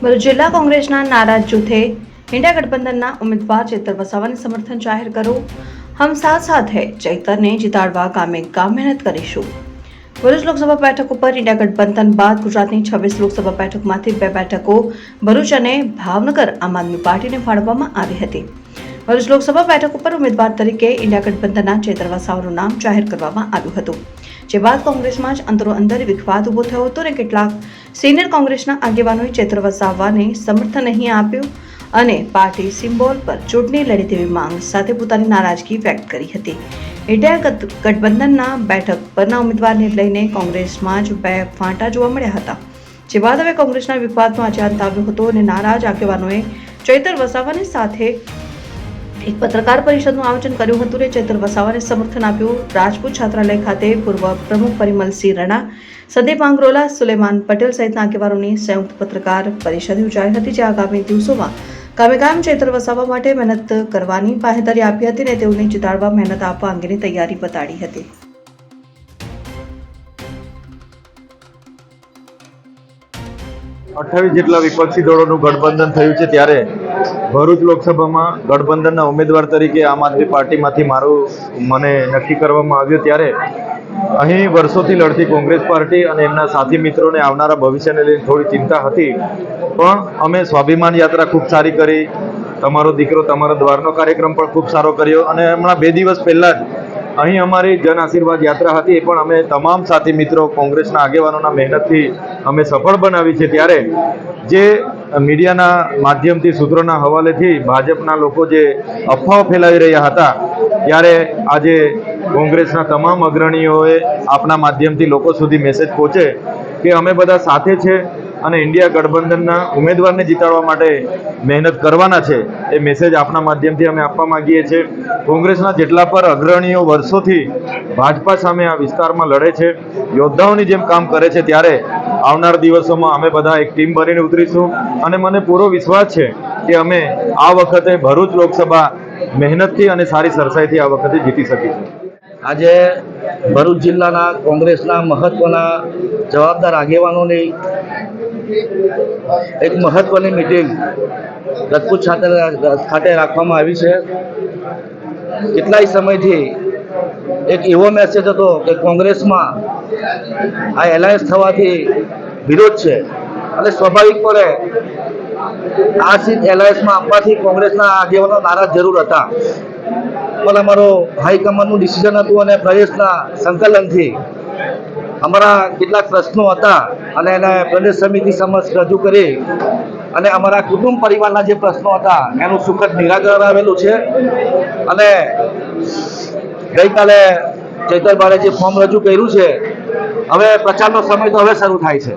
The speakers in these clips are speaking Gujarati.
ભરૂચ જિલ્લા કોંગ્રેસના નારાજ જૂથે ઇન્ડિયા ગઠબંધનના ઉમેદવાર ચેતર વસાવાને સમર્થન જાહેર કર્યું હમ સાથ સાથ ચૈતરને જીતાડવા ગામે ગામ મહેનત કરીશું. ભરૂચ લોકસભા બેઠક ઉપર ઇન્ડિયા ગઠબંધન બાદ ગુજરાતની છવ્વીસ લોકસભા બેઠકમાંથી બે બેઠકો ભરૂચ અને ભાવનગર આમ આદમી પાર્ટીને ફાળવવામાં આવી હતી. ભરૂચ લોકસભા બેઠક ઉપર ઉમેદવાર તરીકે ઇન્ડિયા ગઠબંધનના ચેતર વસાવાનું નામ જાહેર કરવામાં આવ્યું હતું. જે બાદ કોંગ્રેસમાં જ અંદરો અંદર વિખવાદ ઊભો થયો હતો અને કેટલાક સિનિયર કોંગ્રેસના આગેવાનોએ ચેતર વસાવાને સમર્થન નહીં આપ્યું અને પાર્ટી સિમ્બોલ પર ચૂંટણી લડે તેવી માંગ સાથે પોતાની નારાજગી વ્યક્ત કરી હતી. ઇન્ડિયા ગઠબંધનના બેઠક પરના ઉમેદવારને લઈને કોંગ્રેસમાં જ બે ફાંટા જોવા મળ્યા હતા. જે બાદ હવે કોંગ્રેસના વિવાદનો આજે અંત આવ્યો હતો અને નારાજ આગેવાનોએ ચૈતર વસાવાની સાથે એક પત્રકાર પરિષદનું આયોજન કર્યું હતું અને ચૈતર વસાવાને સમર્થન આપ્યું રાજપૂત છાત્રાલય ખાતે પૂર્વ પ્રમુખ પરિમલસિંહ રણા, સંદીપ આંગ્રોલા, સુલેમાન પટેલ સહિતના આગેવાનોની સંયુક્ત પત્રકાર પરિષદ યોજાઈ હતી જે આગામી દિવસોમાં કામેકામ ચૈતર વસાવા માટે મહેનત કરવાની પાહેદારી આપી હતી અને તેઓને જીતાડવા મહેનત આપવા અંગેની તૈયારી બતાડી હતી. અઠાવીસ જેટલા વિપક્ષી દળોનું ગઠબંધન થયું છે ત્યારે ભરૂચ લોકસભામાં ગઠબંધનના ઉમેદવાર તરીકે આમ આદમી પાર્ટીમાંથી મારું મને નક્કી કરવામાં આવ્યું ત્યારે અહીં વર્ષોથી લડતી કોંગ્રેસ પાર્ટી અને એમના સાથી મિત્રોને આવનારા ભવિષ્યને લઈને થોડી ચિંતા હતી. પણ અમે સ્વાભિમાન યાત્રા ખૂબ સારી કરી. તમારો દીકરો તમારા દ્વારનો કાર્યક્રમ પણ ખૂબ સારો કર્યો અને હમણાં બે દિવસ પહેલાં જ અહીં અમારી જન આશીર્વાદ યાત્રા હતી. એ પણ અમે તમામ સાથી મિત્રો કોંગ્રેસના આગેવાનોના મહેનતથી અમે સફળ બનાવી છે ત્યારે જે મીડિયાના માધ્યમથી સૂત્રોના હવાલેથી ભાજપના લોકો જે અફવાઓ ફેલાવી રહ્યા હતા, ત્યારે આજે કોંગ્રેસના તમામ અગ્રણીઓએ આપના માધ્યમથી લોકો સુધી મેસેજ પહોંચે કે અમે બધા સાથે છે અને ઇન્ડિયા ગઠબંધનના ઉમેદવારને જીતાડવા માટે મહેનત કરવાના છે. એ મેસેજ આપના માધ્યમથી અમે આપવા માંગીએ છીએ. કોંગ્રેસના જેટલા પર અગ્રણીઓ વર્ષોથી ભાજપા સામે આ વિસ્તારમાં લડે છે, યોદ્ધાઓની જેમ કામ કરે છે, ત્યારે આવનાર દિવસોમાં અમે બધા એક ટીમ બનીને ઉતરીશું. અને મને પૂરો વિશ્વાસ છે કે અમે આ વખતે ભરૂચ લોકસભા મહેનતથી અને સારી સરસાઈથી આ વખતે જીતી શકીશું. આજે ભરૂચ જિલ્લાના કોંગ્રેસના મહત્વના જવાબદાર આગેવાનોની એક મહત્વની મિટિંગ રાજપૂત ખાતે ખાતે રાખવામાં આવી છે. કેટલાય સમયથી એક એવો મેસેજ હતો કે કોંગ્રેસમાં આ એલાયન્સ થવાથી વિરોધ છે. અને સ્વાભાવિકપણે આ સીટ એલાયન્સમાં આપવાથી કોંગ્રેસના આગેવાનો નારાજ જરૂર હતા. પણ અમારો હાઈકમાન્ડનું ડિસિઝન હતું અને પ્રદેશના સંકલનથી અમારા કેટલાક પ્રશ્નો હતા અને એને પ્રદેશ સમિતિ સમક્ષ રજૂ કરી અને અમારા કુટુંબ પરિવારના જે પ્રશ્નો હતા, એનું સુખદ નિરાકરણ આવેલું છે. અને ગઈકાલે ચૈતરભારે જે ફોર્મ રજૂ કર્યું છે. હવે પ્રચારનો સમય તો હવે શરૂ થાય છે.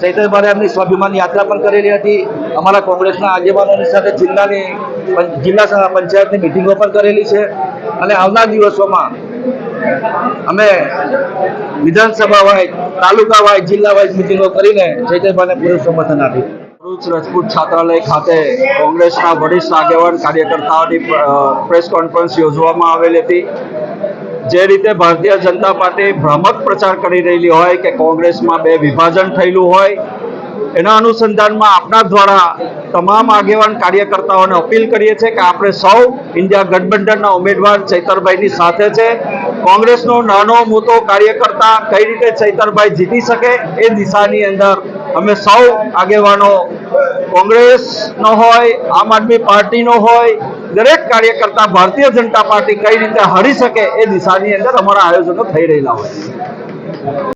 ચૈતરભારે એમની સ્વાભિમાન યાત્રા પણ કરેલી હતી. અમારા કોંગ્રેસના આગેવાનોની સાથે જિલ્લાની જિલ્લા પંચાયતની મિટિંગો પણ કરેલી છે. અને આવનાર દિવસોમાં અમે વિધાનસભા વાઇઝ તાલુકા વાઇઝ જિલ્લા વાઇઝ મિટિંગો કરીને ચૈતરભાઈને પૂરું સમર્થન આપ્યું. ભરૂચ રાજપૂત છાત્રાલય ખાતે કોંગ્રેસના વરિષ્ઠ આગેવાન કાર્યકર્તાઓની પ્રેસ કોન્ફરન્સ યોજવામાં આવેલી હતી. જે રીતે ભારતીય જનતા પાર્ટી ભ્રામક પ્રચાર કરી રહેલી હોય કે કોંગ્રેસમાં બે વિભાજન થયેલું હોય, એના અનુસંધાનમાં આપના દ્વારા તમામ આગેવાન કાર્યકર્તાઓને અપીલ કરીએ છીએ કે આપણે સૌ ઇન્ડિયા ગઠબંધનના ઉમેદવાર ચૈતરભાઈની સાથે છે. કોંગ્રેસનો નાનો મોટો કાર્યકર્તા કઈ રીતે ચૈતરભાઈ જીતી શકે એ દિશાની અંદર અમે સૌ આગેવાનો કોંગ્રેસનો હોય, આમ આદમી પાર્ટીનો હોય, દરેક કાર્યકર્તા ભારતીય જનતા પાર્ટી કઈ રીતે હરી શકે એ દિશાની અંદર અમારા આયોજનો થઈ રહેલા હોય.